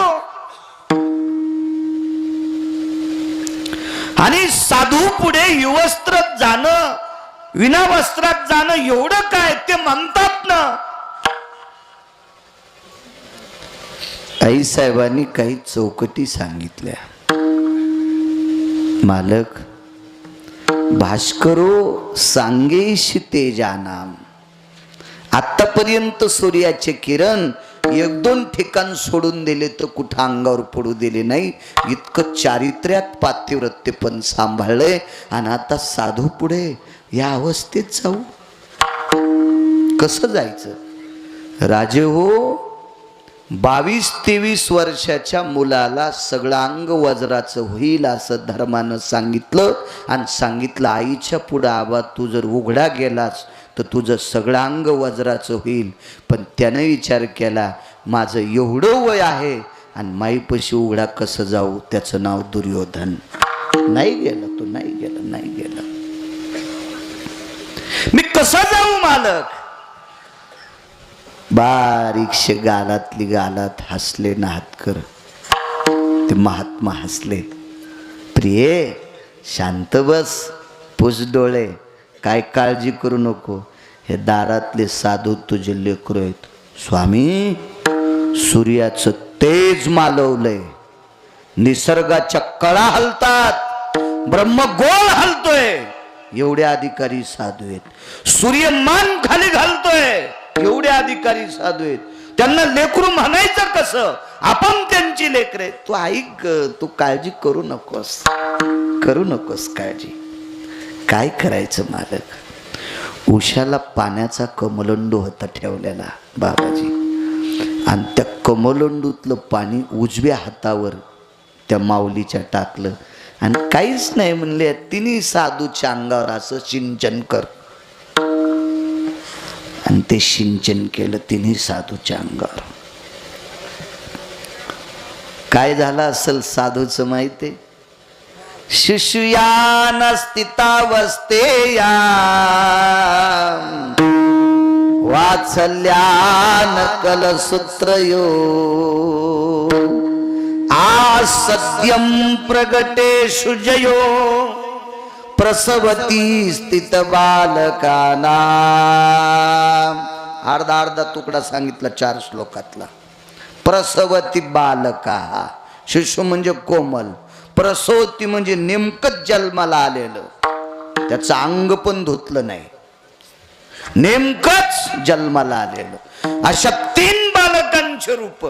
असतो. आणि साधू पुढे युवस्त्रात जाणं विना वस्त्रात जाणं एवढं काय? ते म्हणतात ना. आई साहेबांनी काही चौकटी सांगितल्या. मालक भास्करो सांगेश तेजानाम. आतापर्यंत सूर्याचे किरण एक दोन ठिकाण सोडून दिले तर कुठं अंगावर पडू दिले नाही. इतकं चारित्र्यात पातिव्रत्य पण सांभाळलंय. आणि आता साधू पुढे या अवस्थेत जाऊ. कसं जायचं? राजे हो बावीस तेवीस वर्षाच्या मुलाला सगळं अंग वज्राचं होईल असं धर्मानं सांगितलं. आणि सांगितलं आईच्या पुढं आबा तू जर उघडा गेलास तर तुझं सगळं अंग वज्राचं होईल. पण त्यानं विचार केला माझं एवढं वय आहे आणि माईपशी उघडा कसं जाऊ त्याचं नाव दुर्योधन. नाही गेलं तो नाही गेलं नाही गेलं. मी कसं जाऊ मालक? बारीकशे गालातली गालात हसले नाहतकर. ते महात्मा हसले. प्रिये शांत बस पुस डोळे. काय काळजी करू नको. हे दारातले साधू तुझे लेकरू आहेत. स्वामी सूर्याचं तेज मालवलंय. निसर्गाच्या कळा हलतात. ब्रह्मगोल हलतोय. एवढे अधिकारी साधू आहेत. सूर्य मान खाली घालतोय. एवढे अधिकारी साधू आहेत. त्यांना लेकरू म्हणायचं कसं? आपण त्यांची लेकरे तू ऐक तू काळजी करू नकोस. करू नकोस काळजी. काय करायचं मालक? उशाला पाण्याचा कमलंडू होता ठेवलेला बाबाजी. आणि त्या कमलंडूतलं पाणी उजव्या हातावर त्या माऊलीच्या टाकलं. आणि काहीच नाही म्हणले तिन्ही साधूच्या अंगावर असं सिंचन कर. आणि ते सिंचन केलं तिन्ही साधूच्या अंगावर. काय झालं असेल साधूचं माहिती शिशुयान या वाचल्या वात्सल्यान कलसूत्रयो। आ सद्यम प्रसवती स्थित बालकाना। अर्धा अर्धा तुकडा सांगितला चार श्लोकातला। प्रसवती बालका। शिशु म्हणजे कोमल। प्रसवती म्हणजे नेमकंच जन्माला आलेलं। त्याचं अंग पण धुतलं नाही। नेमकंच जन्माला आलेलं. अशा तीन बालकांचे रूप.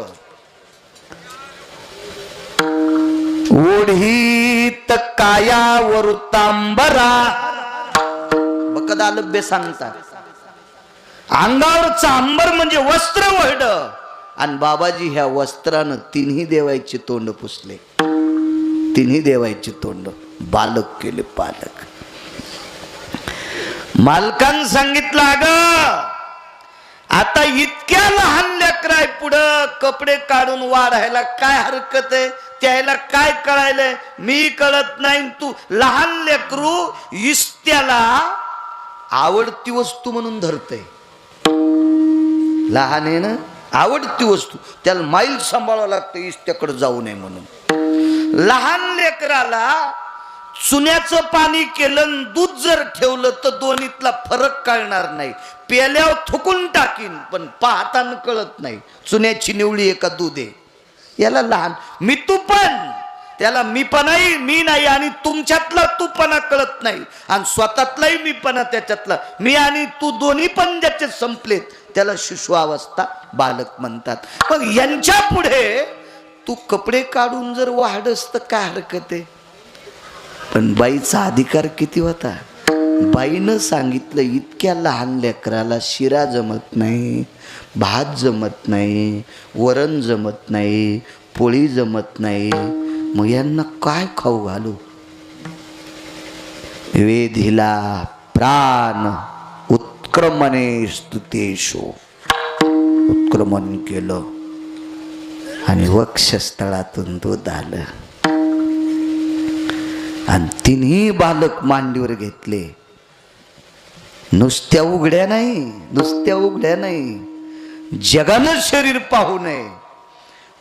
ओढीत कायावर तांबरा. बकदालभ्य सांगतात. अंगावर चांबर म्हणजे वस्त्र वहड आणि बाबाजी ह्या वस्त्रानं तिन्ही देवायचे तोंड पुसले. तिन्ही देवायचे तोंड. बालक केले पालक. मालकान सांगितलं अग आता इतक्या लहान लेकराय पुढं कपडे काढून वाढायला काय हरकत आहे? त्याला काय कळायलंय? मी कळत नाही तू लहान लेकरू इस्त्याला आवडती वस्तू म्हणून धरतय. लहान आहे ना? आवडती वस्तू. त्याला माईल सांभाळावं लागतं इस्त्याकडे जाऊ नये म्हणून. लहान लेकराला चुन्याचं पाणी केलं दूध जर ठेवलं तर दोन्हीतला फरक कळणार नाही. पेल्यावर थुकून टाकीन पण पाहताना कळत नाही. चुन्याची निवळी एका दूध. आहे याला लहान मी तू पण. त्याला मीपणाही मी नाही आणि तुमच्यातला तूपणा कळत नाही. आणि स्वतःतलाही मीपणा त्याच्यातला. मी आणि तू दोन्ही पण ज्याचे संपलेत. त्याला शिशुअवस्था बालक म्हणतात. मग यांच्या पुढे तू कपडे काढून जर वाढस तर काय हरकत आहे? पण बाईचा अधिकार किती होता? बाईनं सांगितलं इतक्या लहान लेकराला शिरा जमत नाही भात जमत नाही वरण जमत नाही पोळी जमत नाही. मग यांना काय खाऊ घालू? वेधीला प्राण उत्क्रमणे स्तुतेशो उत्क्रमण केलं आणि वक्षस्थळातून दूध आलं. आणि तिन्ही बालक मांडीवर घेतले. नुसत्या उघड्या नाही नुसत्या उघड्या नाही. जगानं शरीर पाहू नये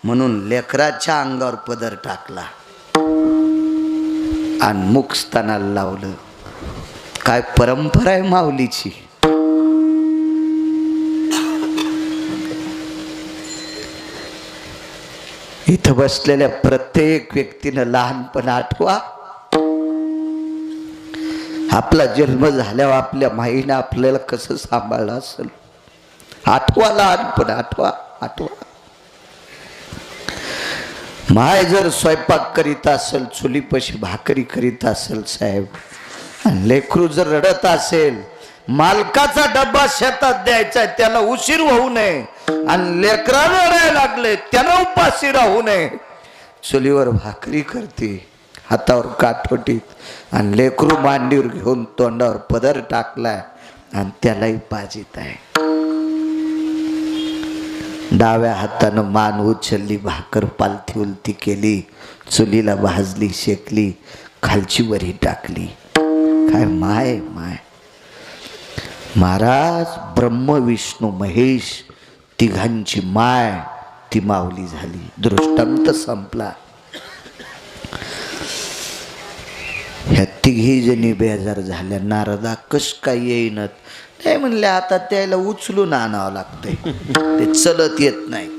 म्हणून लेकराच्या अंगावर पदर टाकला आणि मुख स्तनाला लावलं. काय परंपरा आहे माऊलीची? इथं बसलेल्या प्रत्येक व्यक्तीनं लहानपण आठवा. आपला जन्म झाल्यावर आपल्या माईनं आपल्याला कसं सांभाळलं असेल? आठवा लहानपण आठवा आठवा. माय जर स्वयंपाक करीत असेल चुलीपाशी भाकरी करीत असेल साहेब आणि लेकरू जर रडत असेल मालकाचा डब्बा शेतात द्यायचा त्याला उशीर होऊ नये आणि लेकरा रडायला लागले त्याला उपाशी राहू नये. चुलीवर भाकरी करते हातावर काठवटीत आणि लेकरू मांडीवर घेऊन तोंडावर पदर टाकलाय आणि त्यालाही पाजित आहे. डाव्या हातानं मान उचलली भाकर पालथी उलती केली चुलीला भाजली शेकली खालची वरी टाकली. काय माय माय. महाराज ब्रह्म विष्णू महेश तिघांची माय ती माऊली झाली. दृष्टांत संपला ह्या तिघी जणी बेजार झाल्या. नारदा कस काय येईनत? नाही म्हणले आता त्याला उचलून आणावं लागतंय. ते चलत येत नाही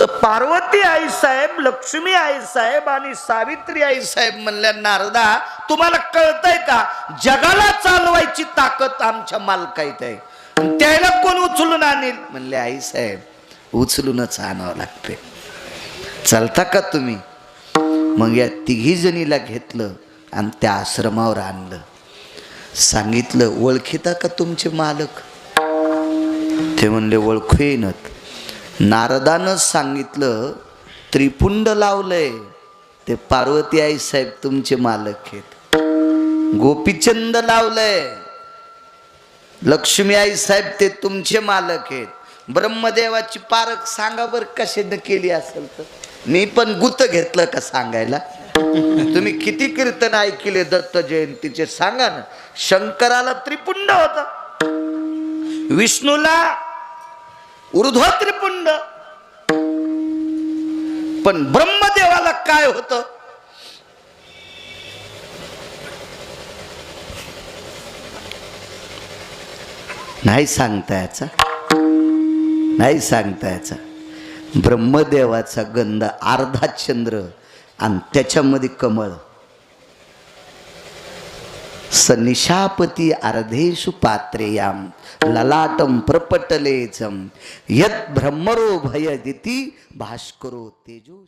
तर पार्वती आई साहेब लक्ष्मी आई साहेब आणि सावित्री आई साहेब म्हणल्या नारदा तुम्हाला कळतंय का? जगाला चालवायची ताकद आमच्या मालकाईत आहे. त्याला कोण उचलून आणेल? म्हणले आई साहेब उचलूनच आणावं लागते चालता का तुम्ही? मग या तिघी जणीला घेतलं आणि त्या आश्रमावर आणलं. सांगितलं ओळखीता का तुमचे मालक? ते म्हणले ओळखू येईनत नारदानं सांगितलं त्रिपुंड लावलंय. ते पार्वती आई साहेब तुमचे मालक आहेत. गोपीचंद लावलंय. लक्ष्मी आई साहेब ते तुमचे मालक आहेत. ब्रह्मदेवाची पारख सांगा बरं कशाने केली असेल तर. मी पण गुत घेतलं का सांगायला? तुम्ही किती कीर्तन ऐकले दत्त जयंतीचे? सांगा ना. शंकराला त्रिपुंड होता. विष्णूला ऊर्ध्व त्रिपुंड. पण ब्रह्मदेवाला काय होतं? नाही सांगता याचा नाही सांगता याचा ब्रह्मदेवाचा गंध अर्धा चंद्र आणि त्याच्यामध्ये कमळ. स निशापती अर्धेषु पात्रेयाम ललाटम प्रपटलेचम यत ब्रह्मरो भयदिती भास्करो तेजो